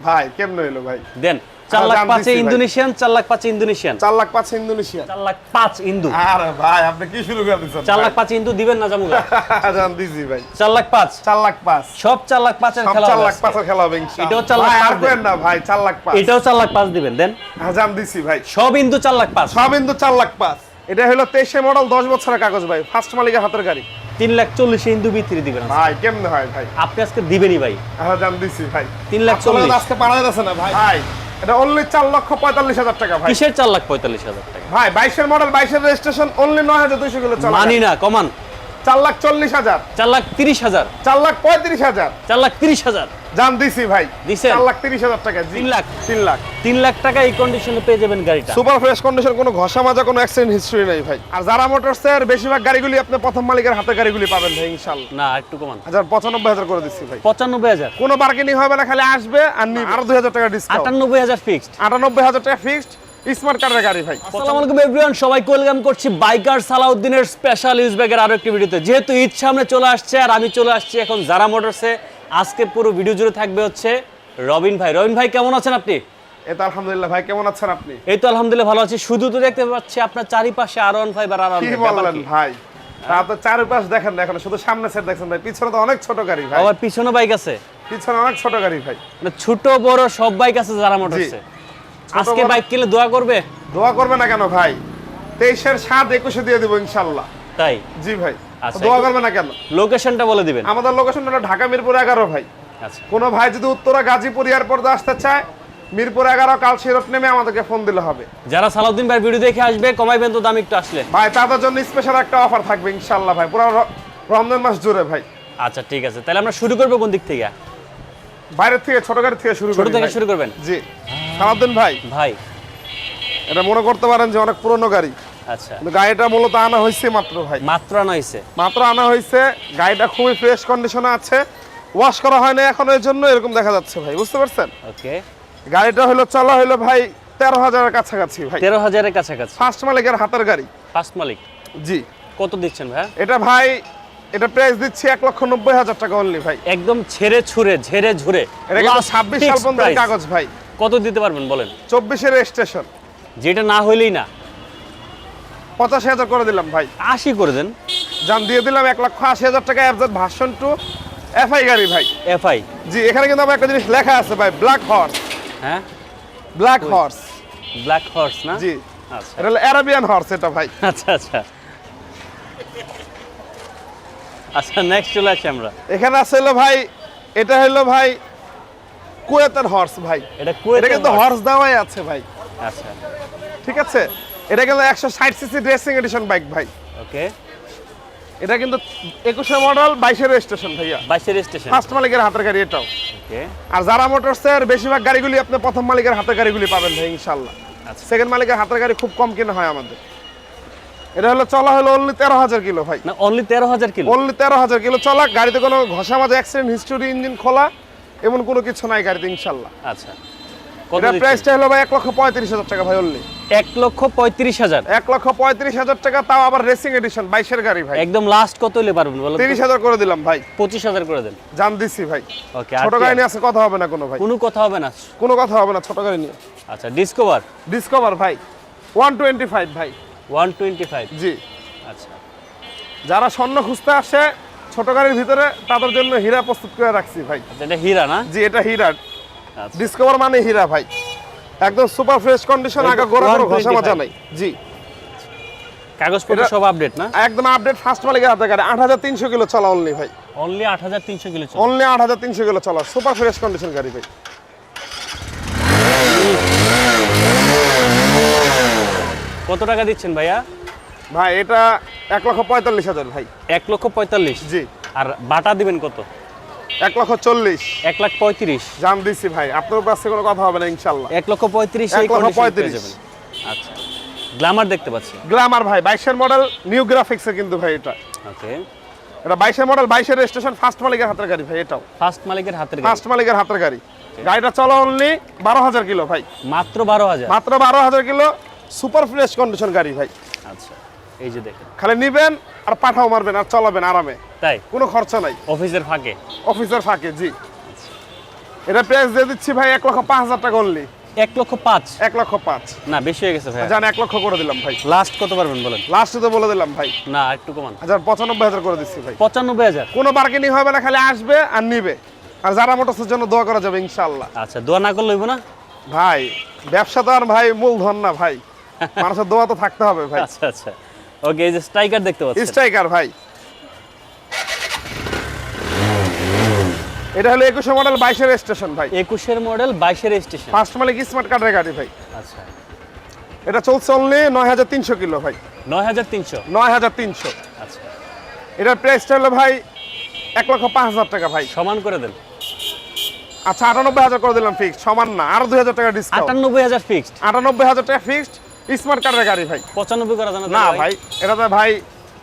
ভাই কেমনে হইল ভাই দেন চার লাখ পাঁচে ইন্দোনেশিয়ান চার লাখ পাঁচে ইন্দোনেশিয়ান চার লাখ পাঁচ ইন্দোনেশিয়া চার লাখ পাঁচ ইন্দু আরে ভাই আপনি কি শুরু করে দিচ্ছেন চার লাখ পাঁচ ইন্দু দিবেন না জামুগা জান দিছি ভাই চার লাখ পাঁচ চার লাখ পাঁচ সব চার লাখ পাঁচের খেলা চার লাখ পাঁচের খেলা হবে। এটাও চার লাখ আর করেন না ভাই চার লাখ পাঁচ এটাও চার লাখ পাঁচ দিবেন দেন হ্যাঁ, জান দিছি ভাই সব ইন্দু চার লাখ পাঁচ সব ইন্দু চার লাখ পাঁচ এটা হলো তেইশে মডেল দশ বছরের কাগজ ভাই ফার্স্ট মালিকের হাতের গাড়ি তিন লাখ চল্লিশে ইন্দু বিক্রি দিবেন ভাই কেমন হয় ভাই? আপনি আজকে দিবেনই ভাই। হ্যাঁ দিছি ভাই। তিন লাখ চল্লিশ। আজকে পাড়ায় যাচ্ছে না ভাই? ভাই। এটা অনলি চার লক্ষ পঁয়তাল্লিশ হাজার টাকা ভাই। কিসের চার লাখ পঁয়তাল্লিশ হাজার টাকা? ভাই বাইশের মডেল বাইশের রেজিস্ট্রেশন অনলি নয় হাজার দুইশো কিলো চলা মানি না কমান। চার লাখ চল্লিশ হাজার। চার লাখ তিরিশ হাজার। চার লাখ পঁয়ত্রিশ হাজার। চার লাখ তিরিশ হাজার। জান দিছি ভাই। দিছেন? চার লাখ তিরিশ হাজার টাকা তিন লাখ? তিন লাখ। তিন লাখ টাকা এই কন্ডিশনে পেয়ে যাবেন গাড়িটা। সুপার ফ্রেশ কন্ডিশন কোনো ঘষা মাজা কোনো অ্যাক্সিডেন্ট হিস্ট্রি নেই ভাই। আর যারা মোটরস এর বেশিরভাগ গাড়িগুলি আপনি প্রথম মালিকের হাতে গাড়িগুলি পাবেন ভাই ইনশাল্লাহ না একটু কমান। হাজার পঁচানব্বই হাজার করে দিচ্ছি ভাই। পঁচানব্বই হাজার। কোনো বার্গেনিং হবে না খালি আসবে আর আরও দুই হাজার টাকা ডিসকাউন্ট আটানব্বই হাজার ফিক্সড আটানব্বই হাজার টাকা ফিক্সড স্মার্ট কার্ডের গাড়ি ভাই। আসসালামু আলাইকুম এভরিওয়ান সবাইকে ওয়েলকাম করছি বাইকার সালাউদ্দিনের স্পেশাল ইউজ ব্যাগের আরও একটি ভিডিওতে যেহেতু ঈদ সামনে চলে আসছে আর আমি চলে আসছি এখন জারা মোটরসে আজকে পুরো ভিডিও জুড়ে থাকবে হচ্ছে রবিন ভাই। রবিন ভাই কেমন আছেন আপনি? এটা আলহামদুলিল্লাহ ভাই কেমন আছেন আপনি? এই তো আলহামদুলিল্লাহ ভালো আছি। শুধু তো দেখতে পাচ্ছি আপনার চারিপাশে আর ওয়ান ফাইভ আর আর কি বললেন ভাই? তা তো চারপাশ দেখেন না এখন শুধু সামনে সেট দেখছেন ভাই। পিছনে তো অনেক ছোট গাড়ি ভাই। আবার পিছনে বাইক আছে? পিছনে অনেক ছোট গাড়ি ভাই। মানে ছোট বড় সব বাইক আছে জারা মোটরসে আজকে বাইক কিনলে দোয়া করবে? দোয়া করবে না কেন ভাই? তেইশের সাত একুশে দিয়ে দিব ইনশাল্লাহ। তাই? জি ভাই। আচ্ছা, দোয়া করবে না কেন? লোকেশনটা বলে দিবেন। আমাদের লোকেশন হলো ঢাকা মিরপুর এগারো ভাই। আচ্ছা। কোনো ভাই যদি উত্তরা গাজীপুর এয়ারপোর্ট আসতে চায় মিরপুর এগারো কাল সিরত নেমে আমাদেরকে ফোন দিলে হবে। যারা সালাউদ্দিন ভাই ভিডিও দেখে আসবে কমাইবেন তো দাম একটু আসলে। ভাই তাদের জন্য স্পেশাল একটা অফার থাকবে ইনশাল্লাহ ভাই। পুরো রমজান মাস জুড়ে ভাই। আচ্ছা ঠিক আছে। তাহলে আমরা শুরু করব কোন দিক থেকে? বাইরের থেকে ছোট গাড়ি থেকে শুরু ছোট থেকে শুরু করবেন? জি। সারাদিন ভাই ভাই। এটা মনে করতে পারেন যে অনেক পুরনো গাড়ি। আচ্ছা। গাড়িটা মূলত আনা হয়েছে মাত্র ভাই। মাত্র আনা হয়েছে? মাত্র আনা হয়েছে গাড়িটা খুবই ফ্রেশ কন্ডিশনে আছে। ওয়াশ করা হয় না এখন এর জন্য এরকম দেখা যাচ্ছে ভাই বুঝতে পারছেন? ওকে। গাড়িটা হলো চলা হলো ভাই তেরো হাজারের কাছাকাছি ভাই। তেরো হাজারের কাছাকাছি? ফার্স্ট মালিকের হাতের গাড়ি। ফার্স্ট মালিক? জি। কত দিচ্ছেন ভাই এটা ভাই এটা প্রাইস দিচ্ছি এক লক্ষ নব্বই হাজার টাকা অনলি ভাই। একদম ছেড়ে ছুড়ে ঝেড়ে এটা কিন্তু ছাব্বিশ সাল পর্যন্ত কাগজ ভাই। কত দিতে পারবেন বলেন? চব্বিশের স্টেশন যেটা না হইলেই না। পঁচাশি হাজার করে দিলাম ভাই। আশি করে দেন। যান দিয়ে দিলাম এক লক্ষ আশি হাজার টাকা অ্যাবজেট ভার্সন টু এফআই গাড়ি ভাই। এফআই জি এখানে কিন্তু আমার একটা জিনিস লেখা আছে ভাই ব্ল্যাক হর্স হ্যাঁ? ব্ল্যাক হর্স ব্ল্যাক হর্স না? জি। আচ্ছা। এটা অ্যারাবিয়ান হর্স এটা ভাই। আচ্ছা আচ্ছা। আচ্ছা নেক্সট চলে আসি আমরা। এখানে আছে হলো ভাই এটা হলো ভাই কুয়েতের হর্স ভাই। এটা কিন্তু হর্স দেওয়াই আছে ভাই। আচ্ছা। ঠিক আছে? এটা কিন্তু একশো ষাট সিসি ড্রেসিং এডিশন বাইক ভাই। ওকে এটা কিন্তু একুশে মডেল বাইশের রেজিস্ট্রেশন ভাইয়া। বাইশের স্টেশন ফার্স্ট মালিকের হাতের গাড়ি এটাও। ওকে আর যারা মোটরসের বেশিরভাগ গাড়িগুলি আপনি প্রথম মালিকের হাতের গাড়িগুলি পাবেন ভাই ইনশাল্লাহ। আচ্ছা। সেকেন্ড মালিকের হাতের গাড়ি খুব কম কিনা হয় আমাদের। এটা হলো চলা হলো অনলি তেরো হাজার কিলো ভাই। না অনলি তেরো হাজার কিলো। অনলি তেরো হাজার কিলো চলা গাড়িতে কোনো ঘষা মাজা অ্যাক্সিডেন্ট হিস্টোরি ইঞ্জিন খোলা এমন কোনো কিছু নাই গাড়িতে ইনশাল্লাহ। আচ্ছা। কত এটা প্রাইসটা হলো ভাই এক লক্ষ পঁয়ত্রিশ হাজার টাকা ভাই অনলি এক লক্ষ পঁয়ত্রিশ হাজার। এক লক্ষ পঁয়ত্রিশ হাজার টাকা তাও আবার রেসিং এডিশন বাইশের গাড়ি ভাই। একদম লাস্ট কত হলে পারবেন বলো তিরিশ হাজার করে দিলাম ভাই। পঁচিশ হাজার করে দেন। জান দিছি ভাই। ওকে ছোট গাড়ি নিয়ে আছে কথা হবে না কোনো ভাই। কোনো কথা হবে না। কোনো কথা হবে না ছোট গাড়ি নিয়ে। আচ্ছা ডিসকভার ডিসকভার ভাই। ওয়ান টোয়েন্টি ফাইভ ভাই। One twenty five. জি। আচ্ছা। যারা স্বর্ণ খুঁজতে আসে ছোট গাড়ির ভিতরে তাদের জন্য হীরা প্রস্তুত করে রাখছি ভাই। আচ্ছা এটা হীরা না? জি এটা হীরা। আচ্ছা। ডিসকভার মানে হীরা ভাই। একদম সুপার ফ্রেশ কন্ডিশন আগে গোড়া কোনো ঘষা মাজা নাই জি। কাগজপত্র সব আপডেট না? একদম আপডেট ফার্স্ট মালিকের হাতে গাড়ি আট হাজার তিনশো কিলো চলা অনলি ভাই। অনলি আট হাজার তিনশো কিলো চলে। অনলি আট হাজার তিনশো কিলো চলা। সুপার ফ্রেশ কন্ডিশন গাড়ি ভাই। কত টাকা দিচ্ছেন ভাইয়া? ভাই এটা এক লক্ষ পঁয়তাল্লিশ হাজার ভাই। এক লক্ষ পঁয়তাল্লিশ? জি। আর বাটা দিবেন কত? এক লক্ষ চল্লিশ। এক লাখ পঁয়ত্রিশ। জান দিছি ভাই আপনার কাছে কোনো কথা হবে না ইনশাল্লাহ। এক লক্ষ পঁয়ত্রিশ এক লক্ষ condition পেয়ে 35 যাবেন। আচ্ছা। গ্ল্যামার দেখতে পাচ্ছি। গ্ল্যামার ভাই বাইশের মডেল নিউ গ্রাফিক্সের কিন্তু ভাই এটা। ওকে এটা বাইশের মডেল বাইশের রেজিস্ট্রেশন ফার্স্ট মালিকের হাতের গাড়ি ভাই এটাও। ফার্স্ট মালিকের হাতের গাড়ি। ফার্স্ট মালিকের হাতের গাড়ি। গাড়িটা চলো অনলি বারো হাজার কিলো ভাই। মাত্র বারো হাজার? মাত্র বারো হাজার কিলো সুপার ফ্রেশ কন্ডিশন গাড়ি ভাই। আচ্ছা এই যে দেখেন। খালি নিবেন আর পাঠাও মারবেন আর চলাবেন আরামে। তাই? কোনো খরচা নাই। অফিসের ফাঁকে? অফিসের ফাঁকে জি। এটা প্রাইস দিয়ে দিচ্ছি ভাই এক লক্ষ পাঁচ হাজার টাকা অনলি এক লক্ষ পাঁচ? এক লক্ষ পাঁচ। না বেশি হয়ে গেছে ভাই। জান এক লক্ষ করে দিলাম ভাই। লাস্ট কত পারবেন বলেন? লাস্টে তো বলে দিলাম ভাই। না একটু কমান। হাজার পঁচানব্বই হাজার করে দিচ্ছি ভাই। পঁচানব্বই হাজার? কোনো বার্গেনিং হবে না খালি আসবে আর নিবে। আর যারা মোটরসের জন্য দোয়া করা যাবে ইনশাল্লাহ আচ্ছা দোয়া না করলে হইব না? ভাই ব্যবসা তো আর ভাই মূলধন না ভাই। মানুষের দোয়া তো থাকতে হবে ভাই। আচ্ছা আচ্ছা। ওকে এই যে স্ট্রাইকার দেখতে পাচ্ছেন। স্ট্রাইকার ভাই। এটা হলো একুশে মডেল বাইশের স্টেশন ভাই। একুশের মডেল বাইশের স্টেশন ফার্স্ট মালিক স্মার্ট কার্ডের গাড়ি ভাই। আচ্ছা। এটা চলছে অনলি নয় হাজার তিনশো কিলো ভাই। নয় হাজার তিনশো? নয় হাজার তিনশো। আচ্ছা। এটার প্রাইসটা হলো ভাই এক লক্ষ পাঁচ হাজার টাকা ভাই। সমান করে দেন। আচ্ছা আটানব্বই হাজার করে দিলাম ফিক্সড সমান না আরও দুই হাজার টাকা ডিসকাউন্ট আটানব্বই হাজার ফিক্সড আটানব্বই হাজার টাকা ফিক্সড স্মার্ট কার্ডের গাড়ি ভাই। পঁচানব্বই করা জানা না ভাই। এটা তো ভাই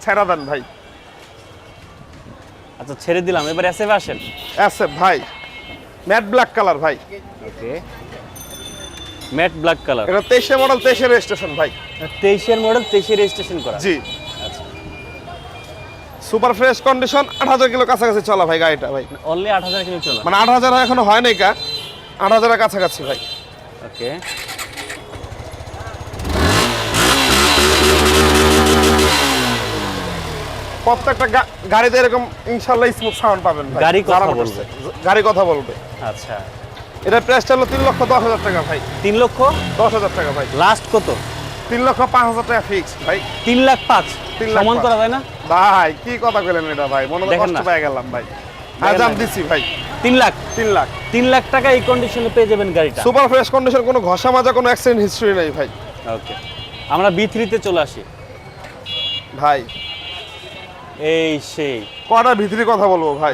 ছেড়া দেন ভাই। আচ্ছা ছেড়ে দিলাম এবার এসএফ আসেন। এসে ভাই ম্যাট ব্ল্যাক কালার ভাই। ওকে ম্যাট ব্ল্যাক কালার এটা তেইশে মডেল তেইশের রেজিস্ট্রেশন ভাই। তেইশের মডেল তেইশে রেজিস্ট্রেশন করা। জি। সুপার ফ্রেশ কন্ডিশন আট হাজার কিলো কাছাকাছি চলা ভাই গাড়িটা ভাই। অনলি আট হাজার কিলো চলা। মানে আট হাজার এখনও হয় নাই কা আট হাজারের কাছাকাছি ভাই। ওকে প্রত্যেকটা গাড়িতে এরকম ইনশাল্লাহ স্মুথ সাউন্ড পাবেন ভাই। গাড়ি কথা বলবে। গাড়ি কথা বলবে। আচ্ছা। এটা প্রাইসটা হলো তিন লক্ষ দশ হাজার টাকা ভাই। তিন লক্ষ? দশ হাজার টাকা ভাই। লাস্ট কত? তিন লক্ষ পাঁচ হাজার টাকা ফিক্স ভাই। তিন লাখ পাঁচ? তিন লাখ সমান করা যায় না? ভাই কি কথা বললেন এটা ভাই? মনে কষ্ট না। পেয়ে গেলাম ভাই। আজাম দিছি ভাই। তিন লাখ? তিন লাখ। তিন লাখ টাকা এই কন্ডিশনে পেয়ে যাবেন গাড়িটা। সুপার ফ্রেশ কন্ডিশন কোনো ঘষা মাজা কোনো অ্যাক্সিডেন্ট হিস্ট্রি নেই ভাই। ওকে আমরা বি থ্রিতে চলে আসি। ভাই এই সেই। কটার ভিতরে কথা বলব ভাই?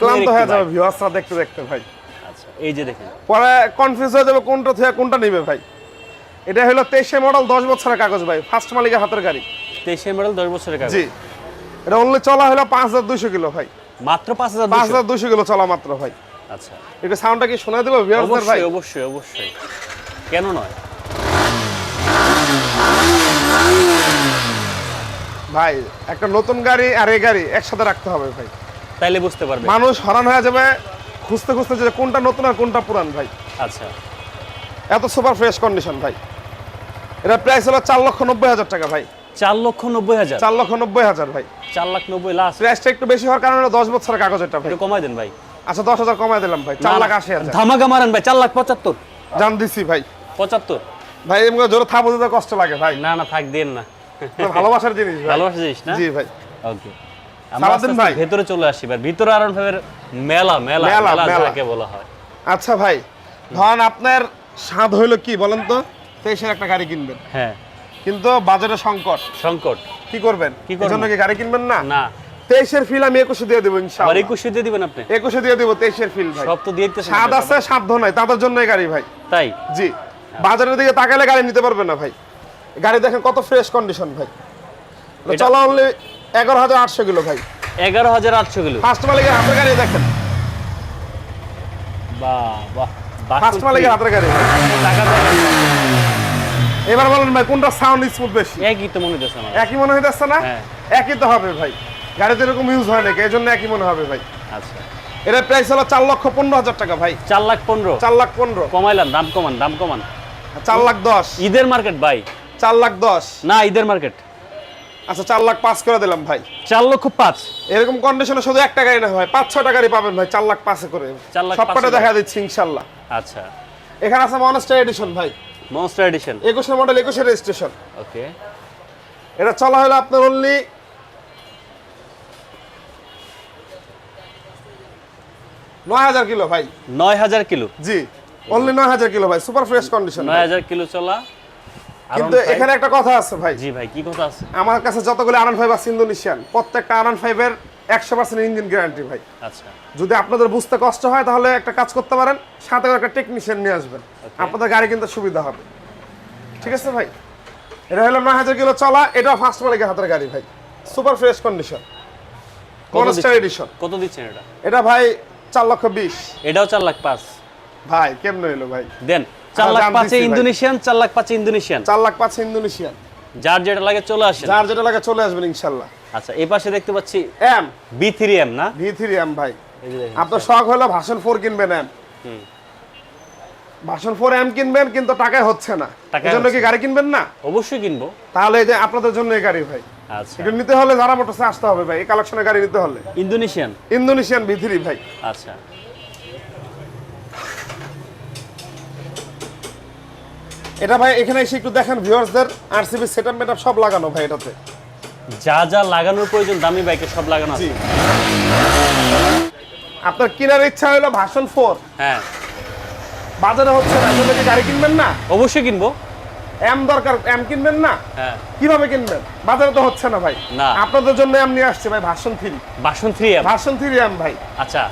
ক্লান্ত হয়ে যাবে। ভিউয়ার্সরা দেখতে দেখতে ভাই। আচ্ছা এই যে দেখেন। পরে কনফিউজ হয়ে যাবে কোনটা থেকে কোনটা নিবে ভাই। এটা হলো তেইশে মডেল দশ বছরের কাগজ ভাই ফার্স্ট মালিকের হাতের গাড়ি। তেইশের মডেল দশ বছরের কাগজ। জি। এটা অনলি চলা হলো পাঁচ হাজার দুইশো কিলো ভাই। মাত্র পাঁচ হাজার পাঁচ দুশো হাজার দুইশো কিলো চলা মাত্র ভাই। আচ্ছা। এটা সাউন্ডটা কি শোনা দিল ভিউয়ার্সদের ভাই? অবশ্যই অবশ্যই। কেন নয়? ভাই একটা নতুন গাড়ি আর এই গাড়ি একসাথে রাখতে হবে ভাই। তাইলে বুঝতে পারবে। মানুষ হরান হয়ে যাবে খুঁজতে খুঁজতে যে কোনটা নতুন আর কোনটা পুরান ভাই। আচ্ছা। এত সুপার ফ্রেশ কন্ডিশন ভাই। এটা প্রাইস হলো চার লক্ষ নব্বই হাজার টাকা ভাই। চার লক্ষ নব্বই হাজার? চার লক্ষ নব্বই হাজার ভাই। চার লাখ নব্বই লাস্ট প্রাইসটা একটু বেশি হওয়ার কারণে দশ বছরের কাগজ এটা ভাই। কমাই দেন ভাই। আচ্ছা দশ হাজার কমাই দিলাম ভাই চার লাখ আশি হাজার। ধামাকা মারেন ভাই চার লাখ পঁচাত্তর। জান দিছি ভাই। পঁচাত্তর। ভাই এমনি জোরে থাপ দিতে কষ্ট লাগে ভাই। না না থাক দেন না। ভালোবাসার জিনিস ভাই। জিনিস না? জি ভাই। ওকে। সারাদিন ভাই। ভেতরে চলে আসি ভাই। ভিতরে আরন ভাইয়ের মেলা মেলা মেলা। যাকে বলা হয়। আচ্ছা ভাই ধরেন আপনার স্বাদ হইল কি বলেন তো? তেইশের একটা গাড়ি কিনবেন। হ্যাঁ। কিন্তু বাজারে সংকট। সংকট। কি করবেন? কি করব? কি গাড়ি কিনবেন না? না। তেইশের ফিল আমি একুশে দিয়ে দেবো ইনশাআল্লাহ। একুশে দিয়ে দিবেন আপনি? একুশে দিয়ে দেবো তেইশের ফিল ভাই। সব তো দিয়ে স্বাদ আছে সাধ্য নাই তাদের জন্য গাড়ি ভাই। তাই? জি। বাজারের দিকে তাকালে গাড়ি নিতে পারবে না ভাই। গাড়ি দেখেন কত ফ্রেশ কন্ডিশন ভাই। চলা অনলি এগারো হাজার আটশো কিলো ভাই। এগারো হাজার আটশো কিলো। ফার্স্ট মালিকের হাতের গাড়ি দেখেন। বাহ বাহ। ফার্স্ট মালিকের হাতের গাড়ি। এবার বলেন ভাই কোনটা সাউন্ড স্মুথ বেশি? একই তো মনে হচ্ছে আমার। একই মনে হইতেছে না? হ্যাঁ। একই তো হবে ভাই। গাড়িতে এরকম ইউজ হয় নাকি? এই জন্য একই মনে হবে ভাই। আচ্ছা। এটার প্রাইস হলো চার লক্ষ পনেরো হাজার টাকা ভাই। চার লাখ পনেরো। চার লাখ পনেরো। কমাইলাম দাম কমান দাম কমান। চার লাখ দশ। ঈদের মার্কেট ভাই। চার লাখ দশ। না ঈদের মার্কেট। আচ্ছা চার লাখ পাঁচ করে দিলাম ভাই। চার লক্ষ পাঁচ। এরকম কন্ডিশনে শুধু একটা গাড়ি না ভাই পাঁচ ছটা গাড়ি পাবেন ভাই চার লাখ পাঁচে করে। চার লাখ সবকটা দেখা দিচ্ছি ইনশাল্লাহ। আচ্ছা। এখানে আছে মনস্টার এডিশন ভাই। মনস্টার এডিশন একুশের মডেল একুশের রেজিস্ট্রেশন ওকে। এটা চলা হলো আপনার অনলি নয় হাজার কিলো ভাই। নয় হাজার কিলো। জি অনলি নয় হাজার কিলো ভাই সুপার ফ্রেশ কন্ডিশন নয় হাজার কিলো চলা। কিন্তু এখানে একটা কথা আছে ভাই। জি ভাই কি কথা আছে? আমার কাছে যতগুলো আরান ফাইভ আছে ইন্দোনেশিয়ান প্রত্যেকটা আরান ফাইভের একশো পার্সেন্ট ইঞ্জিন গ্যারান্টি ভাই। আচ্ছা। যদি আপনাদের বুঝতে কষ্ট হয় তাহলে একটা কাজ করতে পারেন সাথে একটা টেকনিশিয়ান নিয়ে আসবেন। আপনাদের গাড়ি কিন্তু সুবিধা হবে। ঠিক আছে ভাই? এটা হলো নয় হাজার কিলো চলা এটা ফার্স্ট মালিকের হাতের গাড়ি ভাই। সুপার ফ্রেশ কন্ডিশন কত মনস্টার এডিশন কত দিচ্ছেন এটা? এটা ভাই চার লক্ষ বিশ। এটাও চার লাখ পাঁচ। ভাই কেমন হইল ভাই? দেন। চার লাখ পাঁচে ইন্দোনেশিয়ান চার লাখ পাঁচে ইন্দোনেশিয়ান। চার লাখ পাঁচ ইন্দোনেশিয়ান। যার যেটা লাগে চলে আসেন। যার যেটা লাগে চলে আসবেন ইনশাল্লাহ। আচ্ছা এই পাশে দেখতে পাচ্ছি এম বি থ্রি এম না? ভি থ্রি এম ভাই। আপনার শখ হলো ভাষণ ফোর কিনবেন এম ভার্সন ফোর এম কিনবেন কিন্তু টাকায় হচ্ছে না। এজন্য কি গাড়ি কিনবেন না? অবশ্যই কিনবো। তাহলে এই যে আপনাদের জন্য এই গাড়ি ভাই। আচ্ছা। এটা নিতে হলে যারা মোটরসে আসতে হবে ভাই। এই কালেকশনের গাড়ি নিতে হলে। ইন্দোনেশিয়ান? ইন্দোনেশিয়ান ভিথিরি ভাই। আচ্ছা। এটা ভাই এখানে এসে একটু দেখেন ভিউয়ার্সদের আরসিবি সেটআপ মেটআপ সব লাগানো ভাই এটাতে। যা যা লাগানোর প্রয়োজন দামি বাইকে সব লাগানো আছে। আপনার কেনার ইচ্ছা হলো ভার্সন ফোর হ্যাঁ। বাজারে হচ্ছে না কি গাড়ি কিনবেন না? অবশ্যই কিনবো। এম দরকার এম কিনবেন না? হ্যাঁ। কীভাবে কিনবেন? বাজারে তো হচ্ছে না ভাই। না। আপনাদের জন্য এম নিয়ে আসছে ভাই version three version three M version three M ভাই। আচ্ছা।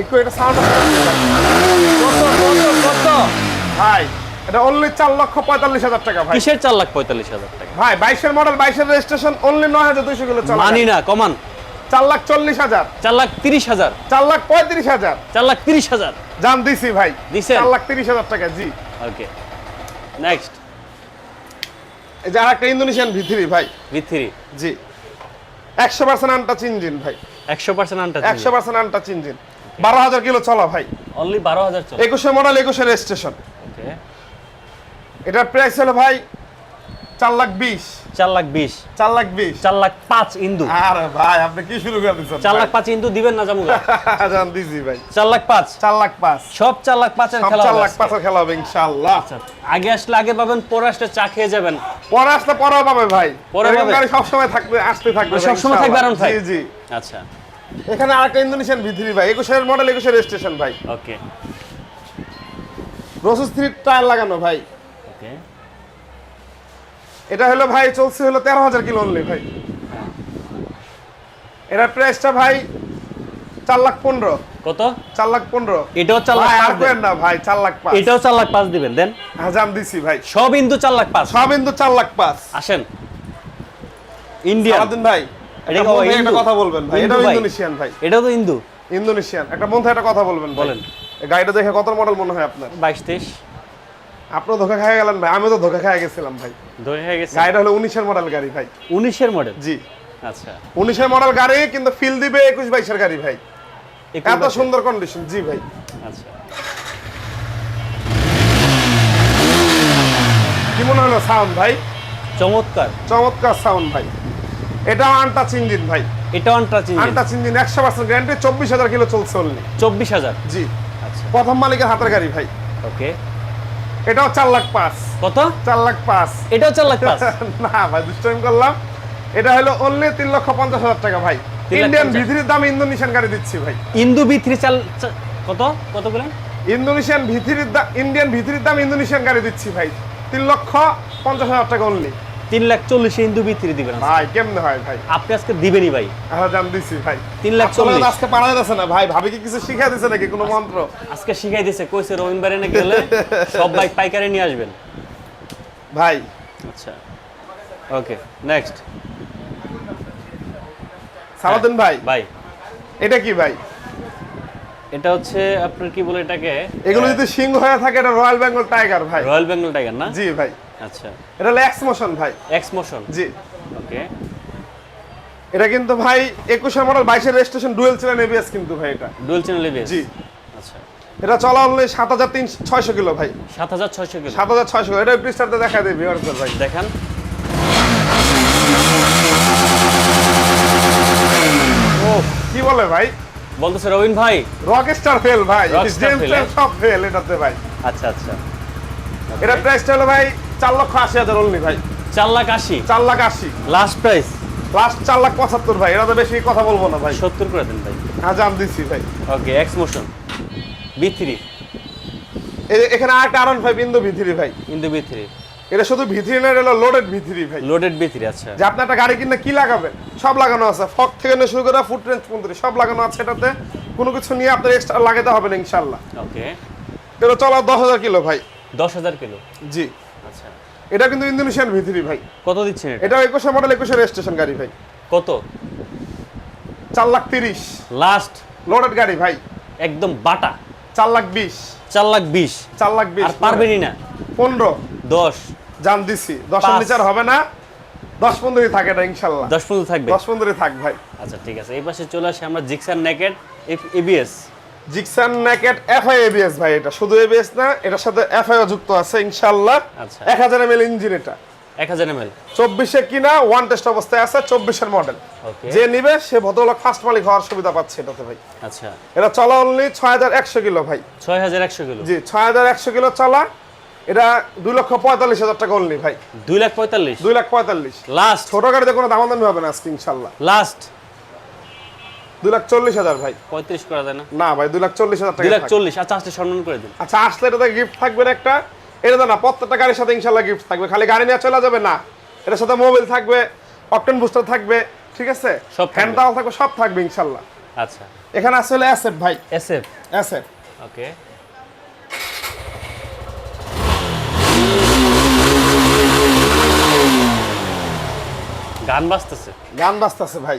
একটু এটা সাউন্ড কত কত কত? ভাই। এটা অনলি চার লক্ষ পঁয়তাল্লিশ হাজার টাকা ভাই। কিসের চার লাখ পঁয়তাল্লিশ হাজার টাকা? ভাই বাইশের মডেল বাইশের রেজিস্ট্রেশন অনলি নয় হাজার দুইশো কিলো চলা মানি না কমান। চার লাখ চল্লিশ হাজার। চার লাখ তিরিশ হাজার। চার লাখ পঁয়ত্রিশ হাজার। চার লাখ তিরিশ হাজার। জান দিছি ভাই। দিছেন? চার লাখ তিরিশ হাজার টাকা জি। ওকে। নেক্সট এই যে আর একটা ইন্দোনেশিয়ান ভিথিরি ভাই। ভি জি। একশো পার্সেন্ট আনটাচ ইঞ্জিন ভাই। একশো পার্সেন্ট আনটা একশো পার্সেন্ট আনটাচ ইঞ্জিন বারো হাজার কিলো চলা ভাই। অনলি বারো হাজার চলে। একুশে মডেল একুশে রেজিস্ট্রেশন ওকে। এটার প্রাইস হলো ভাই চার লাখ বিশ। চার লাখ বিশ। চার লাখ বিশ। চার লাখ পাঁচ ইন্দু। আরে ভাই আপনি কি শুরু করে দিচ্ছেন চার লাখ পাঁচ ইন্দু দিবেন না জামুগা? জান দিছি ভাই। চার লাখ পাঁচ। চার লাখ পাঁচ। সব চার লাখ পাঁচের খেলা চার লাখ পাঁচের খেলা হবে ইনশাল্লাহ আচ্ছা, আগে আসলে আগে পাবেন পরে আসলে চা খেয়ে যাবেন। পরে আসতে পরেও পাবে ভাই। পরে পাবে? গাড়ি সবসময় থাকবে আসতে থাকবে ভাই, সবসময় থাকবে ইনশাআল্লাহ। আরন ফাইভ? জি জি। আচ্ছা। এখানে আরেকটা ইন্দোনেশিয়ান ভিথিরি ভাই একুশের মডেল একুশের স্টেশন ভাই। ওকে রোসেস থ্রি টায়ার লাগানো ভাই। এটা হলো ভাই চলছে হলো তেরো হাজার কিলো অনলি ভাই। এটার প্রাইসটা ভাই চার লাখ পনেরো। কত? চার লাখ পনেরো। এটাও চার লাখ আর। করেন না ভাই চার লাখ পাঁচ। এটাও চার লাখ পাঁচ দিবেন দেন। হাজাম দিছি ভাই। সব ইন্দু চার লাখ পাঁচ। সব কিন্তু চার লাখ পাঁচ। আসেন। ইন্ডিয়া সারাদিন ভাই এটা ইন্দু? কথা বলবেন ভাই ইন্দু এটাও ইন্দোনেশিয়ান ভাই। এটাও তো ইন্দু। ইন্দোনেশিয়ান একটা মন থেকে একটা কথা বলবেন বলেন। গাড়িটা দেখে কত মডেল মনে হয় আপনার? বাইশ তেইশ। আপনিও ধোকা খেয়ে গেলেন ভাই আমিও তো ধোকা খেয়ে গেছিলাম ভাই। ধরে হয়ে গেছে গাড়িটা হলো উনিশের মডেল গাড়ি ভাই। উনিশের মডেল জি। আচ্ছা। উনিশের মডেল গাড়ি কিন্তু ফিল দিবে একুশ বাইশের গাড়ি ভাই। এত সুন্দর কন্ডিশন জি ভাই। আচ্ছা। কি মনে হলো সাউন্ড ভাই? চমৎকার। চমৎকার সাউন্ড ভাই। এটা আনটাচ ইঞ্জিন ভাই। এটা আনটাচ ইঞ্জিন আনটাচ ইঞ্জিন একশো পার্সেন্ট গ্যারান্টি চব্বিশ হাজার কিলো চলছে অনলি চব্বিশ হাজার? জি। আচ্ছা। প্রথম মালিকের হাতের গাড়ি ভাই। ওকে এটাও চার লাখ পাঁচ। কত? চার লাখ পাঁচ। এটাও চার লাখ পাঁচ? না ভাই দুষ্টাইম করলাম। এটা হলো অনলি তিন লক্ষ পঞ্চাশ হাজার টাকা ভাই। ইন্ডিয়ান পঞ্চাশ। দাম ইন্দোনেশিয়ান গাড়ি দিচ্ছি ভাই। ইন্দু বি চাল কত? কত বলেন? ইন্দোনেশিয়ান ভিথিরির দাম ইন্ডিয়ান ভিথিরির দাম ইন্দোনেশিয়ান গাড়ি দিচ্ছি ভাই। তিন লক্ষ পঞ্চাশ হাজার টাকা অনলি তিন লাখ চল্লিশে ইন্দু বি থ্রি দিবেন ভাই কেমনে হয় ভাই? আপনি আজকে দিবেনই ভাই। হ্যাঁ দিচ্ছি ভাই। তিন লাখ চল্লিশ। আজকে পারা যাচ্ছে না ভাই? ভাবি কি কিছু শিখা দিছে নাকি কোনো মন্ত্র? আজকে শিখাই দিছে কইছে রবিবারে নাকি গেলে সব বাইক পাইকারি নিয়ে আসবেন। ভাই। আচ্ছা। ওকে নেক্সট সালাদিন ভাই। ভাই। এটা কি ভাই? এটা হচ্ছে আপনার কি বলে এটাকে? এগুলো যদি সিংহ হয়ে থাকে এটা রয়্যাল বেঙ্গল টাইগার ভাই। রয়্যাল বেঙ্গল টাইগার না? জি ভাই। আচ্ছা। এটা হলো এক্স মোশন ভাই। এক্স মোশন জি। ওকে এটা কিন্তু ভাই একুশের মডেল বাইশের রেজিস্ট্রেশন ডুয়েল চ্যানেল এবিএস কিন্তু ভাই এটা। ডুয়েল চ্যানেল এবিএস জি। আচ্ছা। এটা চলা হলে সাত হাজার তিন ছয়শো কিলো ভাই। সাত হাজার ছয়শো কিলো? সাত হাজার ছয়শো এটা পৃষ্ঠাতে দেখা দেবে ভাই। দেখান। ও কি বলে ভাই? বলতেছে রবিন ভাই। রক স্টার ফেল ভাই হ্যাঁ? সব ফেল এটাতে ভাই। আচ্ছা আচ্ছা। এটা প্রাইসটা হলো ভাই চার লক্ষ আশি হাজার অনলি ভাই। চার লাখ আশি? চার লাখ আশি। লাস্ট প্রাইস লাস্ট চার লাখ পঁচাত্তর ভাই। এটা তো বেশি কথা বলব না ভাই। সত্তর করে দেন ভাই। হ্যাঁ জান দিচ্ছি ভাই। Okay X motion B three এখানে আর কারণ ভাই বিন্দু ভিথিরি ভাই। ইন্দু বি থ্রি এটা শুধু ভিথিরি না এটা লোডেড ভিথিরি ভাই। লোডেড বি আচ্ছা। যে আপনি একটা গাড়ি কিনলে কি লাগাবেন? সব লাগানো আছে। ফক থেকে নিয়ে শুরু করে ফুট রেঞ্জ পর্যন্ত সব লাগানো আছে এটাতে। কোনো কিছু নিয়ে আপনার এক্সট্রা লাগাতে হবে না ইনশাল্লাহ ওকে। এটা চলা দশ হাজার কিলো ভাই। দশ হাজার কিলো? জি। আচ্ছা। এটা কিন্তু ইন্দোনেশিয়ান ভিথিরি ভাই। কত দিচ্ছেন এটা? একুশে মডেল একুশে রেজিস্ট্রেশন গাড়ি ভাই। কত? চার লাখ তিরিশ। লাস্ট লোডেড গাড়ি ভাই। একদম বাটা। চার লাখ বিশ। চার লাখ বিশ। চার লাখ বিশ আর পারবেনই না। পনেরো। দশ। জান দিছি। দশের। নিচার হবে না। দশ পনেরোই থাকে এটা ইনশাল্লাহ। দশ পর্যন্ত থাকবে? দশ পনেরোই থাক ভাই। আচ্ছা ঠিক আছে। এই পাশে চলে আসে আমরা Gixxer naked ABS. Gixxer naked FI ABS ভাই এটা শুধু এবিএস না এটার সাথে এফআইও যুক্ত আছে ইনশাআল্লাহ আচ্ছা। এক হাজার এমএল ইঞ্জিন এটা। এক হাজার এম এল চব্বিশে কিনা ওয়ান টেস্ট অবস্থায় আছে চব্বিশের মডেল যে নিবে সে ভদ্রলোক ফার্স্ট মালিক হওয়ার সুবিধা পাচ্ছে এটাতে ভাই। আচ্ছা। এটা চলা অনলি ছয় হাজার একশো কিলো ভাই। ছয় হাজার একশো কিলো। জি ছয় হাজার একশো কিলো চলা এটা দুই লক্ষ পঁয়তাল্লিশ হাজার টাকা অনলি ভাই। দুই লাখ পঁয়তাল্লিশ। দুই লাখ পঁয়তাল্লিশ। লাস্ট ছোট গাড়িতে কোনো দামাদামি হবে না আজকে ইনশাল্লাহ। লাস্ট দুই লাখ চল্লিশ হাজার ভাই। পঁয়ত্রিশ করা যায় না। না ভাই দুই লাখ চল্লিশ হাজার দুই লাখ চল্লিশ আচ্ছা আসতে সম্মান করে দিন। আচ্ছা আসলে এটাতে গিফট থাকবে না একটা। এটা না প্রত্যেকটা গাড়ির সাথে ইনশাল্লাহ গিফট থাকবে। খালি গাড়ি নিয়ে চলে যাবে না। এটার সাথে মোবাইল থাকবে অকটেন বুস্টার থাকবে ঠিক আছে? সব থাকবে। হ্যান্ড থাকবে সব থাকবে ইনশাল্লাহ। আচ্ছা। এখানে আসলে অ্যাসেট ভাই। এফ অ্যাসেট ওকে গান বাজতেছে। গান বাজতেছে ভাই।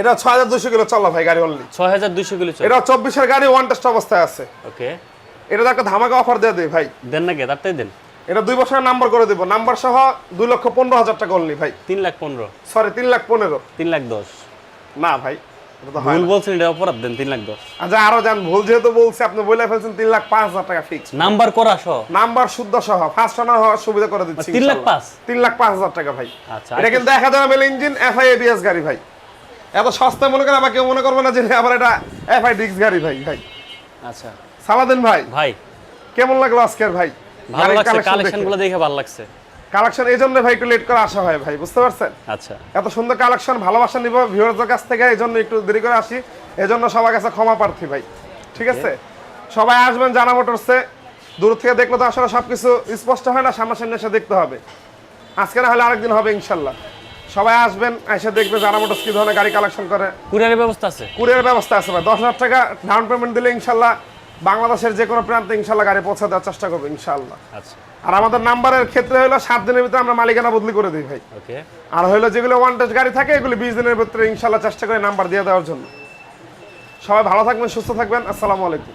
এটা ছয় হাজার দুশো কিলো চলা ভাই গাড়ি অনলি ছয় হাজার দুশো কিলো এটা চব্বিশের গাড়ি ওয়ান টেস্ট অবস্থায় আছে। ওকে। এটা একটা ধামাকা অফার দিয়ে দিই ভাই। দেন না কে দেন। এটা দুই বছরের নাম্বার করে দিব। নাম্বার সহ দুই লক্ষ পনেরো হাজার টাকা অনলি ভাই। তিন লাখ পনেরো। সরি তিন লাখ পনেরো। তিন লাখ দশ। না ভাই। ভুল বলছেন এটা অপরাধ দেন তিন লাখ দশ। আচ্ছা আরও যান ভুল যেহেতু বলছি আপনি বলে ফেলছেন তিন লাখ পাঁচ হাজার টাকা ফিক্স নাম্বার করা সহ। নাম্বার শুদ্ধ সহ ফার্স্ট অনার হওয়ার সুবিধা করে দিচ্ছি তিন লাখ পাঁচ? তিন লাখ পাঁচ হাজার টাকা ভাই। আচ্ছা, এটা কিন্তু এক হাজার এমএল ইঞ্জিন এফআই এবিএস গাড়ি ভাই। এত সস্তায় মনে করেন আবার কেউ মনে করবে না যে আবার এটা এফআই ডিক্স গাড়ি ভাই ভাই। আচ্ছা। সালাদিন ভাই। ভাই। কেমন লাগল আজকের ভাই? ভালো লাগছে দেখে ভালো লাগছে। কালেকশন এই জন্য ভাই একটু লেট করে আসা হয় ভাই বুঝতে পারছেন? আচ্ছা। এত সুন্দর কালেকশন ভালোবাসা নিব ভিউয়ারদের কাছ থেকে এই জন্য একটু দেরি করে আসি। এই জন্য সবার কাছে ক্ষমা প্রার্থী ভাই ঠিক আছে? সবাই আসবেন জানা মোটরসে দূর থেকে দেখলে তো আসলে সবকিছু স্পষ্ট হয় না সামনাসামনি এসে দেখতে হবে। আজকে না হলে আরেকদিন হবে ইনশাল্লাহ। সবাই আসবেন এসে দেখবে জানা মোটরস কি ধরনের গাড়ি কালেকশন করে। কুরিয়ারের ব্যবস্থা আছে? কুরিয়ার ব্যবস্থা আছে ভাই দশ হাজার টাকা ডাউন পেমেন্ট দিলে ইনশাল্লাহ বাংলাদেশের যে কোনো প্রান্তে ইনশাল্লাহ গাড়ি পৌঁছে দেওয়ার চেষ্টা করব ইনশাল্লাহ। আচ্ছা। আর আমাদের নাম্বারের ক্ষেত্রে হলো সাত দিনের ভিতরে আমরা মালিকানা বদলি করে দিই ভাই। ওকে। আর হলো যেগুলো ওয়ান টেস্ট গাড়ি থাকে এগুলো বিশ দিনের ভিতরে ইনশাল্লাহ চেষ্টা করে নাম্বার দিয়ে দেওয়ার জন্য। সবাই ভালো থাকবেন সুস্থ থাকবেন আসসালামু আলাইকুম।